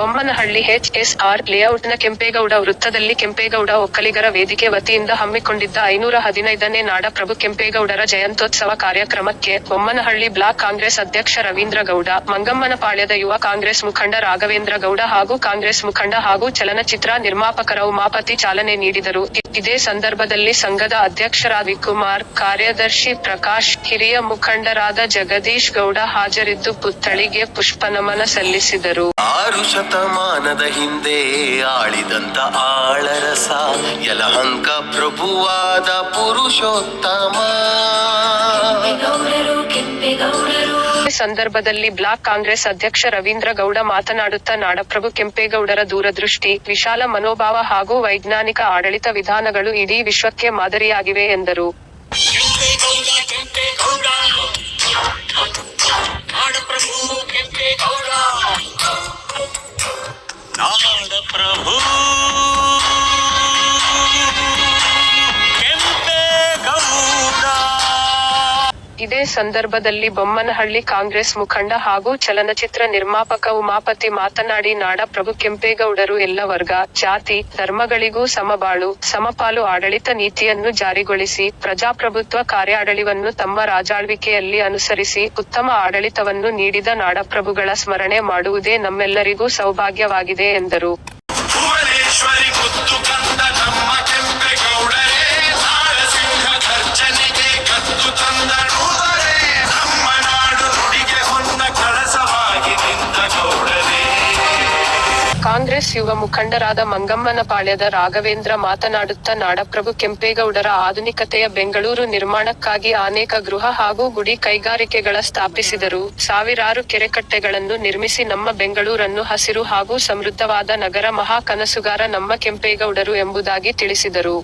Bommanahalli R ಲೇಔಟ್ನ Kempegowda ವೃತ್ತದಲ್ಲಿ ಕೆಂಪೇಗೌಡ ಒಕ್ಕಲಿಗರ ವೇದಿಕೆ ವತಿಯಿಂದ ಹಮ್ಮಿಕೊಂಡಿದ್ದ ಐನೂರ ಹದಿನೈದನೇ ನಾಡಪ್ರಭು ಕೆಂಪೇಗೌಡರ ಜಯಂತೋತ್ಸವ ಕಾರ್ಯಕ್ರಮಕ್ಕೆ ಬೊಮ್ಮನಹಳ್ಳಿ ಬ್ಲಾಕ್ ಕಾಂಗ್ರೆಸ್ ಅಧ್ಯಕ್ಷ ರವೀಂದ್ರ ಗೌಡ ಮಂಗಮ್ಮನಪಾಳ್ಯದ ಯುವ ಕಾಂಗ್ರೆಸ್ ಮುಖಂಡ ರಾಘವೇಂದ್ರ ಗೌಡ ಹಾಗೂ ಕಾಂಗ್ರೆಸ್ ಮುಖಂಡ ಹಾಗೂ ಚಲನಚಿತ್ರ ನಿರ್ಮಾಪಕರ ಉಮಾಪತಿ ಚಾಲನೆ ನೀಡಿದರು. ಇದೇ ಸಂದರ್ಭದಲ್ಲಿ ಸಂಘದ ಅಧ್ಯಕ್ಷರಾದ ರವಿಕುಮಾರ್ ಕಾರ್ಯದರ್ಶಿ ಪ್ರಕಾಶ್ ಹಿರಿಯ ಮುಖಂಡರಾದ ಜಗದೀಶ್ ಗೌಡ ಹಾಜರಿದ್ದು ಪುತ್ಥಳಿಗೆ ಪುಷ್ಪನಮನ ಸಲ್ಲಿಸಿದರು. ಆರು ಶತಮಾನದ ಹಿಂದೆ ಆಳಿದಂತ ಆಳರಸ ಯಲಹಂಕ ಪ್ರಭುವಾದ ಪುರುಷೋತ್ತಮ. ಸಂದರ್ಭದಲ್ಲಿ ಬ್ಲಾಕ್ ಕಾಂಗ್ರೆಸ್ ಅಧ್ಯಕ್ಷ ರವೀಂದ್ರ ಗೌಡ ಮಾತನಾಡುತ್ತಾ ನಾಡಪ್ರಭು ಕೆಂಪೇಗೌಡರ ದೂರದೃಷ್ಟಿ, ವಿಶಾಲ ಮನೋಭಾವ ಹಾಗೂ ವೈಜ್ಞಾನಿಕ ಆಡಳಿತ ವಿಧಾನಗಳು ಇಡೀ ವಿಶ್ವಕ್ಕೆ ಮಾದರಿಯಾಗಿವೆ ಎಂದರು. ನಾಡಪ್ರಭು. ಇದೇ ಸಂದರ್ಭದಲ್ಲಿ ಬೊಮ್ಮನಹಳ್ಳಿ ಕಾಂಗ್ರೆಸ್ ಮುಖಂಡ ಹಾಗೂ ಚಲನಚಿತ್ರ ನಿರ್ಮಾಪಕ ಉಮಾಪತಿ ಮಾತನಾಡಿ, ನಾಡಪ್ರಭು ಕೆಂಪೇಗೌಡರು ಎಲ್ಲ ವರ್ಗ, ಜಾತಿ, ಧರ್ಮಗಳಿಗೂ ಸಮಬಾಳು, ಸಮಪಾಲು ಆಡಳಿತ ನೀತಿಯನ್ನು ಜಾರಿಗೊಳಿಸಿ, ಪ್ರಜಾಪ್ರಭುತ್ವ ಕಾರ್ಯಾಡಳಿವನ್ನು ತಮ್ಮ ರಾಜಾಳ್ವಿಕೆಯಲ್ಲಿ ಅನುಸರಿಸಿ, ಉತ್ತಮ ಆಡಳಿತವನ್ನು ನೀಡಿದ ನಾಡಪ್ರಭುಗಳ ಸ್ಮರಣೆ ಮಾಡುವುದೇ ನಮ್ಮೆಲ್ಲರಿಗೂ ಸೌಭಾಗ್ಯವಾಗಿದೆ ಎಂದರು. ಕಾಂಗ್ರೆಸ್ ಯುವ ಮುಖಂಡರಾದ ಮಂಗಮ್ಮನಪಾಳ್ಯದ ರಾಘವೇಂದ್ರ ಮಾತನಾಡುತ್ತಾ ನಾಡಪ್ರಭು ಕೆಂಪೇಗೌಡರ ಆಧುನಿಕತೆಯ ಬೆಂಗಳೂರು ನಿರ್ಮಾಣಕ್ಕಾಗಿ ಅನೇಕ ಗೃಹ ಹಾಗೂ ಗುಡಿ ಕೈಗಾರಿಕೆಗಳ ಸ್ಥಾಪಿಸಿದರು. ಸಾವಿರಾರು ಕೆರೆಕಟ್ಟೆಗಳನ್ನು ನಿರ್ಮಿಸಿ ನಮ್ಮ ಬೆಂಗಳೂರನ್ನು ಹಸಿರು ಹಾಗೂ ಸಮೃದ್ಧವಾದ ನಗರ ಮಹಾ ಕನಸುಗಾರ ನಮ್ಮ ಕೆಂಪೇಗೌಡರು ಎಂಬುದಾಗಿ ತಿಳಿಸಿದರು.